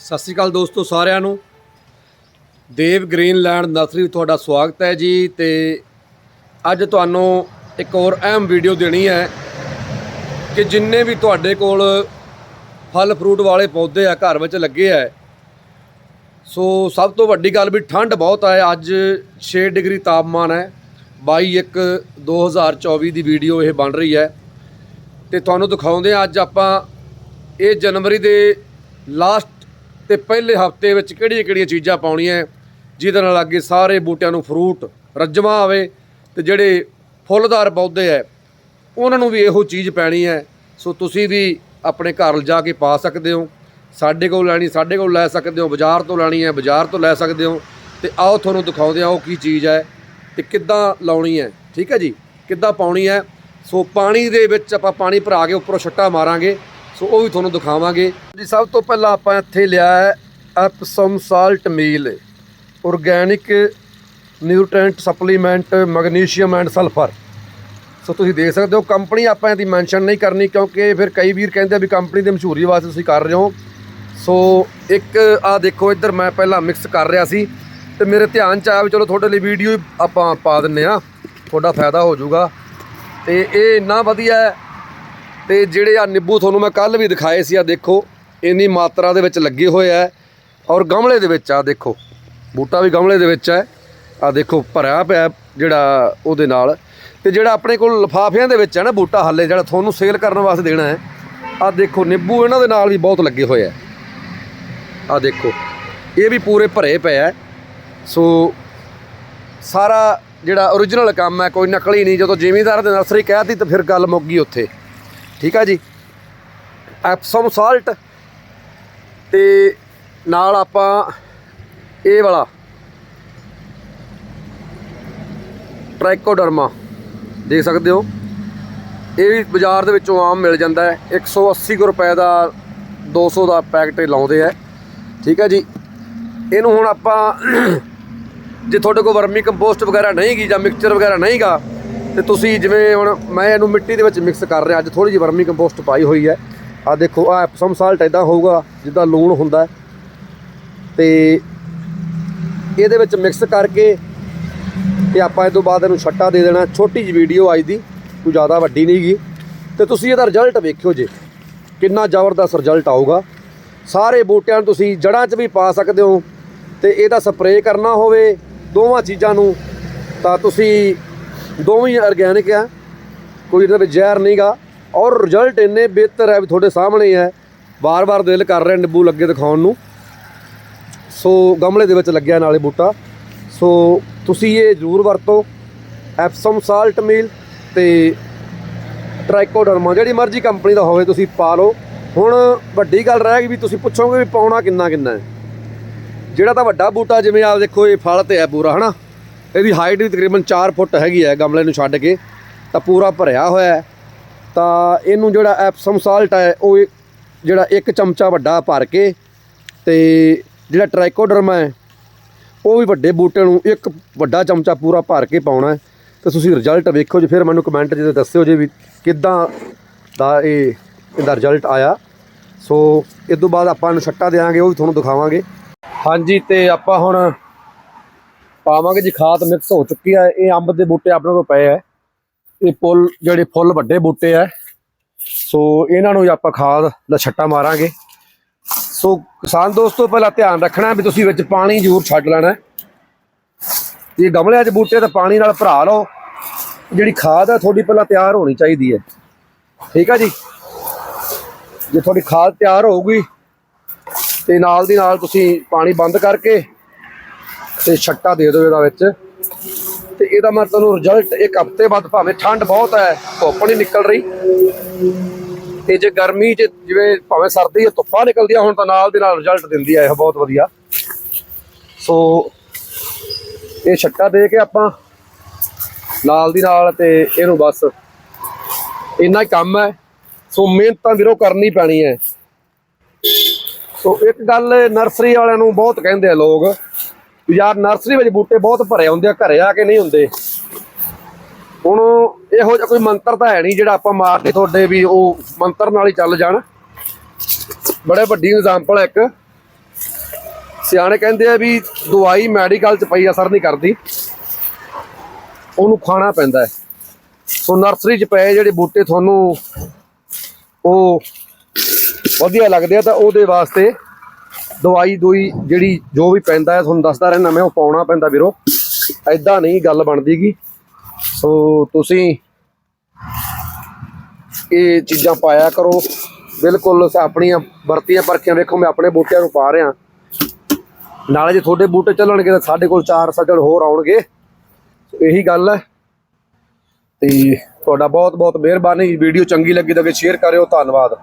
ਸਤਿ ਸ਼੍ਰੀ ਅਕਾਲ ਦੋਸਤੋ ਸਾਰਿਆਂ ਨੂੰ। ਦੇਵ ਗ੍ਰੀਨਲੈਂਡ ਨਰਸਰੀ ਵਿੱਚ ਤੁਹਾਡਾ ਸਵਾਗਤ ਹੈ ਜੀ ਤੇ ਅੱਜ ਤੁਹਾਨੂੰ ਇੱਕ ਹੋਰ ਅਹਿਮ ਵੀਡੀਓ ਦੇਣੀ ਹੈ ਕਿ ਜਿੰਨੇ ਵੀ ਤੁਹਾਡੇ ਕੋਲ ਫਲ ਫਰੂਟ ਵਾਲੇ ਪੌਦੇ ਆ ਘਰ ਵਿੱਚ ਲੱਗੇ ਆ। ਸੋ ਸਭ ਤੋਂ ਵੱਡੀ ਗੱਲ ਵੀ ਠੰਡ ਬਹੁਤ ਹੈ ਅੱਜ 6 ਡਿਗਰੀ ਤਾਪਮਾਨ ਹੈ 22 ਇੱਕ 2024 ਦੀ ਵੀਡੀਓ ਇਹ ਬਣ ਰਹੀ ਹੈ। ਤੇ ਤੁਹਾਨੂੰ ਦਿਖਾਉਂਦੇ ਆ ਅੱਜ ਆਪਾਂ ਇਹ ਜਨਵਰੀ ਦੇ ਲਾਸਟ ਤੇ ਪਹਿਲੇ ਹਫ਼ਤੇ ਵਿੱਚ ਕਿਹੜੀਆਂ ਕਿਹੜੀਆਂ ਚੀਜ਼ਾਂ ਪਾਉਣੀਆਂ ਜਿਹਦੇ ਨਾਲ ਅੱਗੇ ਸਾਰੇ ਬੂਟਿਆਂ ਨੂੰ ਫਰੂਟ, ਰੱਜਵਾ ਆਵੇ ਤੇ ਜਿਹੜੇ ਫੁੱਲਦਾਰ ਪੌਦੇ ਹੈ, ਉਹਨਾਂ ਨੂੰ ਵੀ ਇਹੋ ਚੀਜ਼ ਪੈਣੀ ਹੈ। ਸੋ ਤੁਸੀਂ ਵੀ ਆਪਣੇ ਘਰ ਲਿਜਾ ਕੇ ਪਾ ਸਕਦੇ ਹੋ। ਸਾਡੇ ਕੋਲ ਲੈਣੀ, ਸਾਡੇ ਕੋਲ ਲੈ ਸਕਦੇ ਹੋ। ਬਾਜ਼ਾਰ ਤੋਂ ਲੈਣੀ ਹੈ, ਬਾਜ਼ਾਰ ਤੋਂ ਲੈ ਸਕਦੇ ਹੋ। ਤੇ ਆਓ ਤੁਹਾਨੂੰ ਦਿਖਾਉਂਦੇ ਆ ਉਹ ਕੀ ਚੀਜ਼ ਹੈ ਤੇ ਕਿੱਦਾਂ ਲਾਉਣੀ ਹੈ। ਠੀਕ ਹੈ ਜੀ? ਕਿੱਦਾਂ ਪਾਉਣੀ ਹੈ? ਸੋ ਪਾਣੀ ਦੇ ਵਿੱਚ ਆਪਾਂ ਪਾਣੀ ਭਰਾ ਕੇ ਉੱਪਰੋਂ ਛੱਟਾ ਮਾਰਾਂਗੇ। ਸੋ ਉਹ ਵੀ ਤੁਹਾਨੂੰ ਦਿਖਾਵਾਂਗੇ। ਜੀ, ਸਭ ਤੋਂ ਪਹਿਲਾਂ ਆਪਾਂ ਇੱਥੇ ਲਿਆ ਹੈ Epsom salt meal organic nutrient supplement, magnesium and sulphur. So ਤੁਸੀਂ ਦੇਖ ਸਕਦੇ ਹੋ, ਕੰਪਨੀ ਆਪਾਂ ਇਹਦੀ ਮੈਂਸ਼ਨ ਨਹੀਂ ਕਰਨੀ ਕਿਉਂਕਿ ਫਿਰ ਕਈ ਵੀਰ ਕਹਿੰਦੇ ਵੀ ਕੰਪਨੀ ਦੀ ਮਸ਼ਹੂਰੀ ਵਾਸਤੇ ਤੁਸੀਂ ਕਰ ਰਹੇ ਹੋ। ਸੋ ਇੱਕ ਆ ਦੇਖੋ, ਇੱਧਰ ਮੈਂ ਪਹਿਲਾਂ ਮਿਕਸ ਕਰ ਰਿਹਾ ਸੀ ਤੇ ਮੇਰੇ ਧਿਆਨ ਚ ਆਇਆ ਵੀ ਚਲੋ ਤੁਹਾਡੇ ਲਈ ਵੀਡੀਓ ਆਪਾਂ ਪਾ ਦਿੰਨੇ ਆ, ਤੁਹਾਡਾ ਫਾਇਦਾ ਹੋ ਜਾਊਗਾ। ਤੇ ਇਹ ਇੰਨਾ ਵਧੀਆ ਹੈ ਤੇ ਜਿਹੜੇ ਆ ਨਿੰਬੂ ਤੁਹਾਨੂੰ ਮੈਂ ਕੱਲ ਵੀ ਦਿਖਾਏ ਸੀ ਆ ਦੇਖੋ, ਇੰਨੀ ਮਾਤਰਾ ਦੇ ਵਿੱਚ ਲੱਗੇ ਹੋਏ ਆ ਔਰ ਗਮਲੇ ਦੇ ਵਿੱਚ ਆ ਦੇਖੋ, ਬੂਟਾ ਵੀ ਗਮਲੇ ਦੇ ਵਿੱਚ ਹੈ। ਆ ਦੇਖੋ, ਭਰਿਆ ਪਿਆ ਜਿਹੜਾ ਉਹਦੇ ਨਾਲ। ਤੇ ਜਿਹੜਾ ਆਪਣੇ ਕੋਲ ਲਫਾਫਿਆਂ ਦੇ ਵਿੱਚ ਹੈ ਨਾ ਬੂਟਾ ਹੱਲੇ, ਜਿਹੜਾ ਤੁਹਾਨੂੰ ਸੇਲ ਕਰਨ ਵਾਸਤੇ ਦੇਣਾ ਹੈ ਆ ਦੇਖੋ, ਨਿੰਬੂ ਇਹਨਾਂ ਦੇ ਨਾਲ ਵੀ ਬਹੁਤ ਲੱਗੇ ਹੋਏ ਆ। ਆ ਦੇਖੋ, ਇਹ ਵੀ ਪੂਰੇ ਭਰੇ ਪਏ ਆ। ਸੋ, ਸਾਰਾ ਜਿਹੜਾ origignal ਕੰਮ ਹੈ, ਕੋਈ ਨਕਲੀ ਨਹੀਂ, ਜਦੋਂ ਜ਼ਿਮੀਂਦਾਰ ਦੇ ਨਰਸਰੀ ਕਹਿਤੀ, ਤਾਂ ਫਿਰ ਗੱਲ ਮੁੱਕ ਗਈ ਉੱਥੇ। ਠੀਕ ਆ ਜੀ? Epsom salt. ਤੇ ਨਾਲ ਆਪਾਂ ਇਹ ਵਾਲਾ। ਟ੍ਰਾਈਕੋਡਰਮਾ ਦੇਖ ਸਕਦੇ ਹੋ? ਇਹ ਵੀ ਬਾਜ਼ਾਰ ਦੇ ਵਿੱਚੋਂ ਆਮ ਮਿਲ ਜਾਂਦਾ ਹੈ। 180 ਕੁ ਰੁਪਏ ਦਾ 200 ਦਾ ਪੈਕਟ ਲਾਉਂਦੇ ਆ ਠੀਕ ਹੈ ਜੀ? ਇਹਨੂੰ ਹੁਣ ਆਪਾਂ, ਜੇ ਤੁਹਾਡੇ ਕੋਲ ਵਰਮੀ ਕੰਪੋਸਟ ਵਗੈਰਾ ਨਹੀਂ ਗੀ ਜਾਂ ਮਿਕਸਚਰ ਵਗੈਰਾ ਨਹੀਂਗਾ ਤੇ ਤੁਸੀਂ ਜਿਵੇਂ ਹੁਣ ਮੈਂ ਇਹਨੂੰ ਮਿੱਟੀ ਦੇ ਵਿੱਚ ਮਿਕਸ ਕਰ ਰਿਹਾ, ਅੱਜ ਥੋੜੀ ਜਿਹੀ ਵਰਮੀ ਕੰਪੋਸਟ ਪਾਈ ਹੋਈ ਹੈ। ਆ ਦੇਖੋ ਆ ਐਪਸਮ ਸਾਲਟ ਇਦਾਂ ਹੋਊਗਾ, ਜਿੱਦਾਂ ਲੂਣ ਹੁੰਦਾ ਹੈ। ਤੇ ਇਹਦੇ ਵਿੱਚ ਮਿਕਸ ਕਰਕੇ ਤੇ ਆਪਾਂ ਇਹ ਤੋਂ ਬਾਅਦ ਇਹਨੂੰ ਛੱਟਾ ਦੇ ਦੇਣਾ, ਛੋਟੀ ਜਿਹੀ ਵੀਡੀਓ ਅੱਜ ਦੀ, ਕੋਈ ਜ਼ਿਆਦਾ ਵੱਡੀ ਨਹੀਂ ਗੀ। ਤੇ ਤੁਸੀਂ ਇਹਦਾ ਰਿਜ਼ਲਟ ਵੇਖਿਓ ਜੇ, ਕਿੰਨਾ ਜ਼ਬਰਦਸਤ ਰਿਜ਼ਲਟ ਆਊਗਾ। ਸਾਰੇ ਬੂਟਿਆਂ ਨੂੰ ਤੁਸੀਂ ਜੜ੍ਹਾਂ 'ਚ ਵੀ ਪਾ ਸਕਦੇ ਹੋ, ਤੇ ਇਹਦਾ ਸਪਰੇਅ ਕਰਨਾ ਹੋਵੇ, ਦੋਵਾਂ ਚੀਜ਼ਾਂ ਨੂੰ, ਤਾਂ ਤੁਸੀਂ ਦੋਵੇਂ ਆਰਗੈਨਿਕ ਆ। ਕੋਈ ਇਹਦੇ ਵਿੱਚ ਜ਼ਹਿਰ ਨਹੀਂਗਾ ਔਰ ਰਿਜ਼ਲਟ ਇੰਨੇ ਬਿਹਤਰ ਹੈ ਵੀ ਤੁਹਾਡੇ ਸਾਹਮਣੇ ਹੈ ਵਾਰ-ਵਾਰ ਦਿਲ ਕਰ ਰਿਹਾ ਨਿੰਬੂ ਲੱਗੇ ਦਿਖਾਉਣ ਨੂੰ। ਸੋ ਗਮਲੇ ਦੇ ਵਿੱਚ ਲੱਗਿਆ ਨਾਲੇ ਬੂਟਾ। ਸੋ ਤੁਸੀਂ ਇਹ ਜ਼ਰੂਰ ਵਰਤੋ। ਐਪਸਮ ਸਾਲਟ ਮੀਲ ਤੇ ਟ੍ਰਾਈਕੋਡਰਮਾ। ਜਿਹੜੀ ਮਰਜ਼ੀ ਕੰਪਨੀ ਦਾ ਹੋਵੇ ਤੁਸੀਂ ਪਾ ਲਓ। ਹੁਣ ਵੱਡੀ ਗੱਲ ਰਹਿ ਗਈ ਵੀ ਤੁਸੀਂ ਪੁੱਛੋਗੇ ਵੀ ਪਾਉਣਾ ਕਿੰਨਾ ਕਿੰਨਾ ਹੈ। ਜਿਹੜਾ ਤਾਂ ਵੱਡਾ ਬੂਟਾ ਜਿਵੇਂ ਆਪ ਦੇਖੋ ਇਹ ਫਲ ਤੇ ਹੈ ਪੂਰਾ, ਹਨਾ? ਇਹਦੀ ਹਾਈਟ ਵੀ ਤਕਰੀਬਨ 4 ਫੁੱਟ ਹੈਗੀ ਹੈ ਗਮਲੇ ਨੂੰ ਛੱਡ ਕੇ। ਤਾਂ ਪੂਰਾ ਭਰਿਆ ਹੋਇਆ ਹੈ। ਤਾਂ ਇਹਨੂੰ ਜਿਹੜਾ ਐਪਸਮ ਸਾਲਟ ਹੈ, ਉਹ ਜਿਹੜਾ ਇੱਕ ਚਮਚਾ ਵੱਡਾ ਭਰ ਕੇ ਤੇ ਜਿਹੜਾ ਟ੍ਰਾਈਕੋਡਰਮਾ ਹੈ, ਉਹ ਵੀ ਵੱਡੇ ਬੂਟੇ ਨੂੰ ਇੱਕ ਵੱਡਾ ਚਮਚਾ ਪੂਰਾ ਭਰ ਕੇ ਪਾਉਣਾ ਹੈ। ਤੇ ਤੁਸੀਂ ਰਿਜ਼ਲਟ ਵੇਖੋ ਜੇ, ਫਿਰ ਮੈਨੂੰ ਕਮੈਂਟ 'ਚ ਦੱਸਿਓ ਜੇ ਵੀ ਕਿੱਦਾਂ ਦਾ ਇਹ, ਇਹਦਾ ਰਿਜ਼ਲਟ ਆਇਆ। ਸੋ ਇਸ ਤੋਂ ਬਾਅਦ ਆਪਾਂ ਨੂੰ ਛੱਟਾ ਦੇਵਾਂਗੇ ਉਹ ਵੀ ਤੁਹਾਨੂੰ ਦਿਖਾਵਾਂਗੇ। ਹਾਂਜੀ, ਤੇ ਆਪਾਂ ਹੁਣ ਪਾਵਾਂਗੇ ਜੀ, ਖਾਦ ਮਿਕਸ ਹੋ ਚੁੱਕੀ ਹੈ ਇਹ ਅੰਬ ਦੇ ਬੂਟੇ ਆਪਣੇ ਕੋਲ ਪਏ ਹੈ ਇਹ ਪੁੱਲ, ਜਿਹੜੇ ਫੁੱਲ ਵੱਡੇ ਬੂਟੇ ਹੈ ਸੋ ਇਹਨਾਂ ਨੂੰ ਆਪਾਂ ਖਾਦ ਦਾ ਛੱਟਾ ਮਾਰਾਂਗੇ। ਸੋ ਕਿਸਾਨ ਦੋਸਤੋ, ਪਹਿਲਾਂ ਧਿਆਨ ਰੱਖਣਾ ਵੀ ਤੁਸੀਂ ਵਿੱਚ ਪਾਣੀ ਜ਼ਰੂਰ ਛੱਡ ਲੈਣਾ। ਹੈ। ਇਹ ਗਮਲਿਆਂ 'ਚ ਬੂਟੇ ਤਾਂ ਪਾਣੀ ਨਾਲ ਭਰਾ ਲਓ। ਜਿਹੜੀ ਖਾਦ ਹੈ ਤੁਹਾਡੀ ਪਹਿਲਾਂ ਤਿਆਰ ਹੋਣੀ ਚਾਹੀਦੀ ਹੈ। ਠੀਕ ਹੈ ਜੀ? ਜੇ ਤੁਹਾਡੀ ਖਾਦ ਤਿਆਰ ਹੋਊਗੀ, ਤੇ ਨਾਲ ਦੀ ਨਾਲ ਤੁਸੀਂ ਪਾਣੀ ਬੰਦ ਕਰਕੇ ਤੇ ਛੱਟਾ ਦੇ ਦਿਓ ਇਹਦਾ ਵਿੱਚ। ਤੇ ਇਹਦਾ ਮੈਂ ਤੁਹਾਨੂੰ ਰਿਜ਼ਲਟ ਇੱਕ ਹਫ਼ਤੇ ਬਾਅਦ ਭਾਵੇਂ ਠੰਡ ਬਹੁਤ ਹੈ, ਧੁੱਪ ਨਹੀਂ ਨਿਕਲ ਰਹੀ। ਤੇ ਜੇ ਗਰਮੀ 'ਚ ਜਿਵੇਂ ਭਾਵੇਂ ਸਰਦੀ 'ਚ ਧੁੱਪਾਂ ਨਿਕਲਦੀਆਂ ਹੁਣ ਤਾਂ ਨਾਲ ਦੇ ਨਾਲ ਰਿਜ਼ਲਟ ਦਿੰਦੀ ਹੈ, ਇਹ ਬਹੁਤ ਵਧੀਆ। ਸੋ ਇਹ ਛੱਟਾ ਦੇ ਕੇ ਆਪਾਂ ਨਾਲ ਦੀ ਨਾਲ ਤੇ ਇਹਨੂੰ ਬਸ ਇੰਨਾ ਹੀ ਕੰਮ ਹੈ। ਸੋ ਮਿਹਨਤ ਤਾਂ ਵੀਰੋ ਕਰਨੀ ਪੈਣੀ ਹੈ। ਸੋ ਇੱਕ ਗੱਲ ਨਰਸਰੀ ਵਾਲਿਆਂ ਨੂੰ ਬਹੁਤ ਕਹਿੰਦੇ ਆ ਲੋਕ ਯਾਰ ਨਰਸਰੀ ਵਿੱਚ ਬੂਟੇ ਬਹੁਤ ਭਰੇ ਹੁੰਦੇ ਆ, ਘਰੇ ਆ ਕੇ ਨਹੀਂ ਹੁੰਦੇ। ਹੁਣ ਇਹੋ ਜਿਹਾ ਕੋਈ ਮੰਤਰ ਤਾਂ ਹੈ ਨਹੀਂ ਜਿਹੜਾ ਆਪਾਂ ਮਾਰ ਕੇ ਤੁਹਾਡੇ ਵੀ ਉਹ ਮੰਤਰ ਨਾਲ ਹੀ ਚੱਲ ਜਾਣ। ਬੜੇ ਵੱਡੀ ਐਗਜ਼ਾਮਪਲ ਹੈ ਇੱਕ। ਸਿਆਣੇ ਕਹਿੰਦੇ ਆ ਵੀ ਦਵਾਈ ਮੈਡੀਕਲ ਚ ਪਈ ਅਸਰ ਨਹੀਂ ਕਰਦੀ। ਉਹਨੂੰ ਖਾਣਾ ਪੈਂਦਾ ਹੈ। ਸੋ ਨਰਸਰੀ ਚ ਪਏ ਜਿਹੜੇ ਬੂਟੇ ਤੁਹਾਨੂੰ ਉਹ ਵਧੀਆ ਲੱਗਦੇ ਆ ਤਾਂ ਉਹਦੇ ਵਾਸਤੇ ਦਵਾਈ ਦੋਈ ਜਿਹੜੀ ਜੋ ਵੀ ਪੈਂਦਾ ਹੈ ਤੁਹਾਨੂੰ ਦੱਸਦਾ ਰਹਿਣਾ ਮੈਂ, ਉਹ ਪਾਉਣਾ ਪੈਂਦਾ ਵੀਰੋ। ਐਦਾਂ ਨਹੀਂ ਗੱਲ ਬਣਦੀਗੀ ਸੋ ਤੁਸੀਂ ਇਹ ਚੀਜ਼ਾਂ ਪਾਇਆ ਕਰੋ। ਬਿਲਕੁਲ ਆਪਣੀਆਂ ਵਰਤੀਆਂ ਪਰਖੀਆਂ ਵੇਖੋ, ਮੈਂ ਆਪਣੇ ਬੂਟਿਆਂ ਨੂੰ ਪਾ ਰਿਹਾ। ਨਾਲੇ ਜੇ ਤੁਹਾਡੇ ਬੂਟੇ ਚੱਲਣਗੇ ਤਾਂ ਸਾਡੇ ਕੋਲ ਚਾਰ ਸੱਜਣ ਹੋਰ ਆਉਣਗੇ। ਇਹੀ ਗੱਲ ਹੈ। ਤੇ ਤੁਹਾਡਾ ਬਹੁਤ ਬਹੁਤ ਮਿਹਰਬਾਨੀ। ਵੀਡੀਓ ਚੰਗੀ ਲੱਗੀ ਤਾਂ ਸ਼ੇਅਰ ਕਰਿਓ। ਧੰਨਵਾਦ।